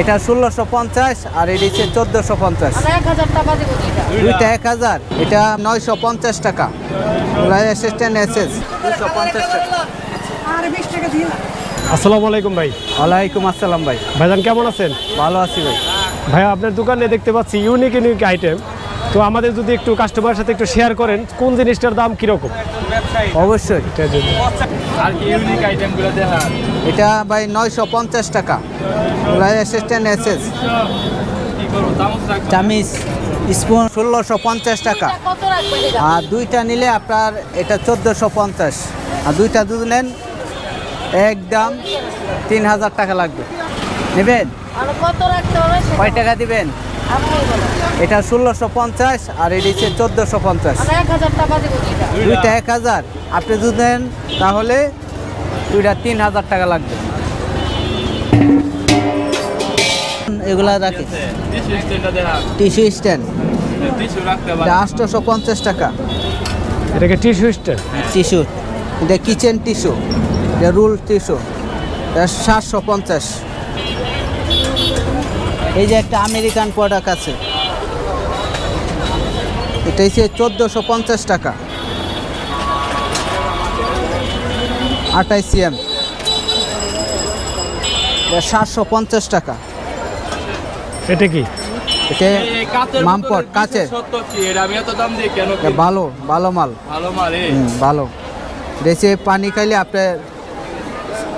এটা ষোলোশো পঞ্চাশ আর এটা হচ্ছে চোদ্দোশো পঞ্চাশ। দুইটা। দুইটা এক হাজার এটা নয়শো পঞ্চাশ টাকা। অ্যাসিস্ট্যান্ট এসএস দুশো পঞ্চাশ টাকা। আসসালামু আলাইকুম ভাই। ওয়ালাইকুম আসসালাম ভাই। ভাইজান কেমন আছেন? ভালো আছি ভাই। ভাই আপনার দোকানে দেখতে পাচ্ছি ইউনিক ইউনিক আইটেম তো আমাদের যদি একটু কাস্টমারের সাথে একটু শেয়ার করেন কোন জিনিসটার দাম কীরকম? অবশ্যই। আর ইউনিক আইটেমগুলো দেখা এটা ভাই নয়শো পঞ্চাশ টাকা। অ্যাসিস্ট্যান্ট এসএস চামিচ স্পুন ষোলোশো পঞ্চাশ টাকা। আর দুইটা নিলে আপনার এটা চোদ্দোশো পঞ্চাশ। আর দুইটা দুধ নেন একদম তিন হাজার টাকা লাগবে। নেবেন? আর কত রাখতে হবে সেটা কয় টাকা দিবেন? এটা ষোলোশো পঞ্চাশ আর এটি হচ্ছে চোদ্দোশো পঞ্চাশ। দুইটা। এক হাজার। আপনি যদি দেন তাহলে দুইটা তিন হাজার টাকা লাগবে। এগুলা রাখি টিস্যু স্ট্যান্ড। আটশোশো পঞ্চাশ টাকা। এটাকে টিস্যু স্ট্যান্ড। টিস্যু। এটা কিচেন টিস্যু। এটা রুল টিস্যু। এটা সাতশো পঞ্চাশ। এই যে একটা আমেরিকান প্রোডাক্ট আছে। এটা হচ্ছে চোদ্দোশো পঞ্চাশ টাকা। আঠাইশ এটা সাতশো পঞ্চাশ টাকা। এটা কি? এটা মামপট কাচের। ভালো ভালো মাল। ভালো মাল ভালো। দেশে পানি খাইলে আপনি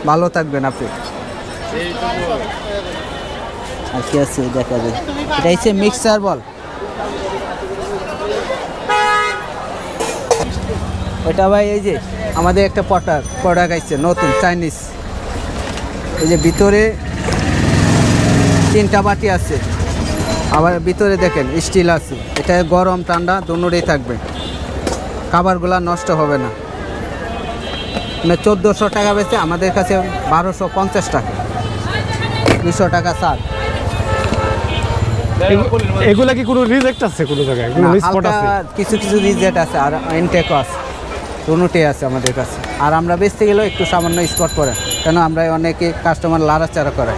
ভালো থাকবেন আপনি। আর কি আছে, দেখা যায় এটা হচ্ছে মিক্সার বল এটা ভাই এই যে আমাদের একটা পটার প্রোডাক্ট আসছে নতুন চাইনিজ এই যে ভিতরে তিনটা বাটি আছে। আবার ভিতরে দেখেন স্টিল আছে। এটা গরম, ঠান্ডা, দুটোই থাকবে। খাবারগুলো নষ্ট হবে না। মানে চোদ্দোশো টাকা বেচে আমাদের কাছে বারোশো পঞ্চাশ টাকা। দুশো টাকা সার এগুলা কি কোনো রিজেক্ট আছে কোনো জায়গায়? কোনো স্পট আছে? কিছু কিছু রিজেট আছে আর ইনটেকও আছে। দুটোই আছে আমাদের কাছে। আর আমরা বেচতে গেলেও একটু সামান্য স্পট করে কেন আমরা অনেকে কাস্টমার লাড়াচাড়া করে।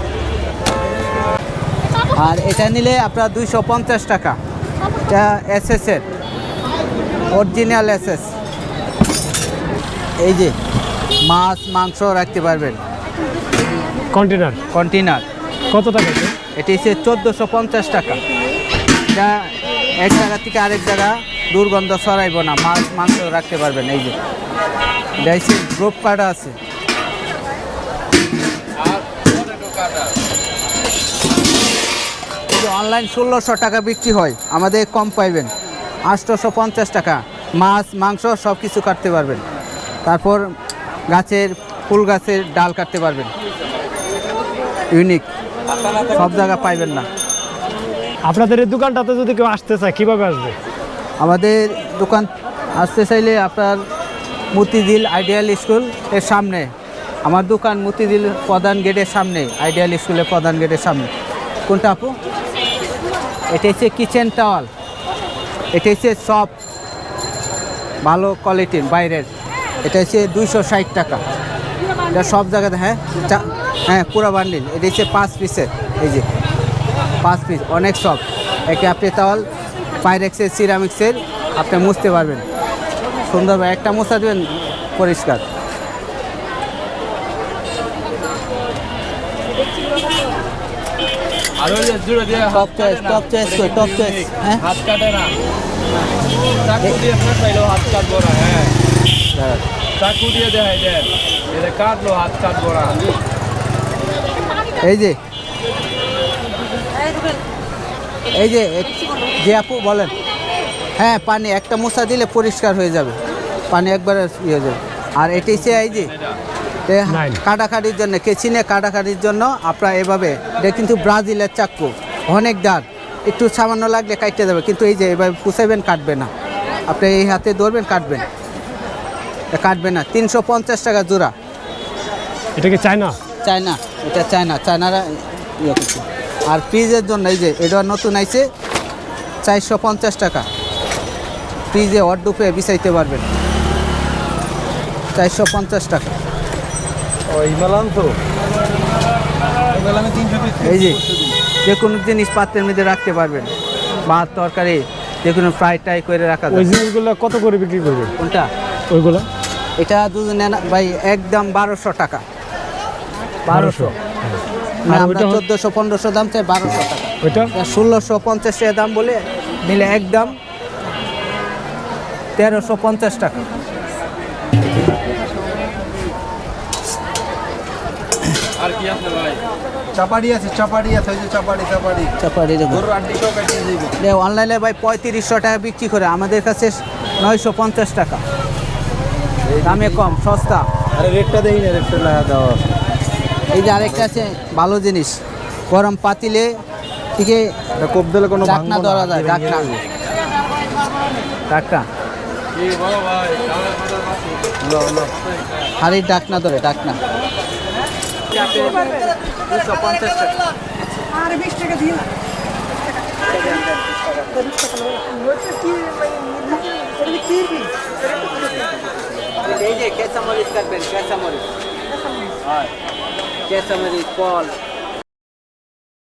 আর এটা নিলে আপনার দুইশো পঞ্চাশ টাকা। এটা এসএস এর। অরিজিনাল এসএস এই যে মাছ মাংস রাখতে পারবেন। কন্টেনার কন্টেনার কত টাকা এটা? হচ্ছে চোদ্দোশো পঞ্চাশ টাকা। এটা এক জায়গা থেকে আরেক জায়গা দুর্গন্ধ ছড়াইব না মাছ মাংস রাখতে পারবেন, এই যে। এটা হচ্ছে গ্রুপ আছে। অনলাইন ষোলোশো টাকা বিক্রি হয়, আমাদের কম পাইবেন। আটশোশো পঞ্চাশ টাকা, মাছ, মাংস সব কিছু কাটতে পারবেন। তারপর গাছের, ফুল গাছের ডাল কাটতে পারবেন। ইউনিক। সব জায়গা পাইবেন না। আপনাদের এই দোকানটাতে যদি কেউ আসতে চায় কীভাবে আসবে? আমাদের দোকান আসতে চাইলে আপনার মতিঝিল আইডিয়াল স্কুলের সামনে। আমার দোকান মতিঝিল প্রধান গেটের সামনে আইডিয়াল স্কুলের প্রধান গেটের সামনে। কোনটা আপু? এটা হচ্ছে কিচেন টাওয়াল। এটা হচ্ছে সব ভালো কোয়ালিটির বাইরের। এটা হচ্ছে দুইশো ষাট টাকা। এটা সব জায়গাতে হ্যাঁ? হ্যাঁ পুরো বান্ডিল এটা হচ্ছে পাঁচ পিসের এই যে পাঁচ পিস অনেক সব। একে আপনি তাওয়াল পাইরেক্সের সিরামিক্সের আপনি মুছতে পারবেন। সুন্দরভাবে একটা মোছা দেবেন পরিষ্কার। আর জুড়ে দিয়ে top choice top choice top choice হ্যাঁ? হাত কাটে না। চাকু দিয়ে ফাটাইলো হাত কাটবো না হ্যাঁ। চাকু দিয়ে দেখাই দেন। এটা কাটলো হাত কাটবো না এই যে। এই যে যে আপু বলেন। হ্যাঁ পানি একটা মোছা দিলে পরিষ্কার হয়ে যাবে। পানি একবার ইয়ে যাবে। আর এটি হচ্ছে এই যে. কাটাকাটির জন্য কেচিনে কাটাকাটির জন্য আপনার এভাবে এটা কিন্তু ব্রাজিলের চাক্কু অনেক দাঁড় একটু সামান্য লাগলে কাটতে যাবে কিন্তু এই যে এভাবে পুষাইবেন কাটবে না। আপনি এই হাতে ধরবেন কাটবেন। কাটবে না। তিনশো পঞ্চাশ টাকা জোড়া। এটা কি চায়না? চায়না এটা চায়না চায়নারা ইয়ে করছে। আর ফ্রিজের জন্য এই যে এটা নতুন আইছে চারশো পঞ্চাশ টাকা। ফ্রিজে অর্ডুপে বিছাইতে পারবেন। চারশো পঞ্চাশ টাকা। এই যে যে কোনো জিনিস পাত্রের মধ্যে রাখতে পারবেন। ভাত তরকারি যে কোনো ফ্রাই ট্রাই করে রাখা ওই জিনিসগুলো কত করে বিক্রি করবে? কোনটা? ওইগুলো? এটা দুজনে না- ভাই একদম বারোশো টাকা। বারোশো। আর আমরা ওইটা চোদ্দোশো পনেরোশো দাম চাই বারোশো টাকা। ওইটা? ষোলোশো পঞ্চাশ টাকা দাম বলে নিলে একদম তেরোশো পঞ্চাশ টাকা। আর আছে ভাই? আছে চাপাড়ি আছে ওই যে চাপাড়ি চাপাড়ি। চাপাড়ি দেবো গরুর আড্ডি সব কাটিয়ে দিব। অনলাইনে ভাই পঁয়ত্রিশশো টাকা বিক্রি করে আমাদের কাছে নয়শো পঞ্চাশ টাকা। দামে কম সস্তা। আরে রেটটা দেই না রেটটা লাগা দাও। এই যে আরেকটা আছে ভালো জিনিস গরম পাতিলে থেকে কোপ দিলে কোনো ডাকনা ভাঙবো ধরা যায় ডাকনা। নাও, নাও। হাড়ির ডাকনা ধরে ডাকনা কেঁচামরিচ কাটবেন কেঁচামরিচ কেঁচামরিচ ফল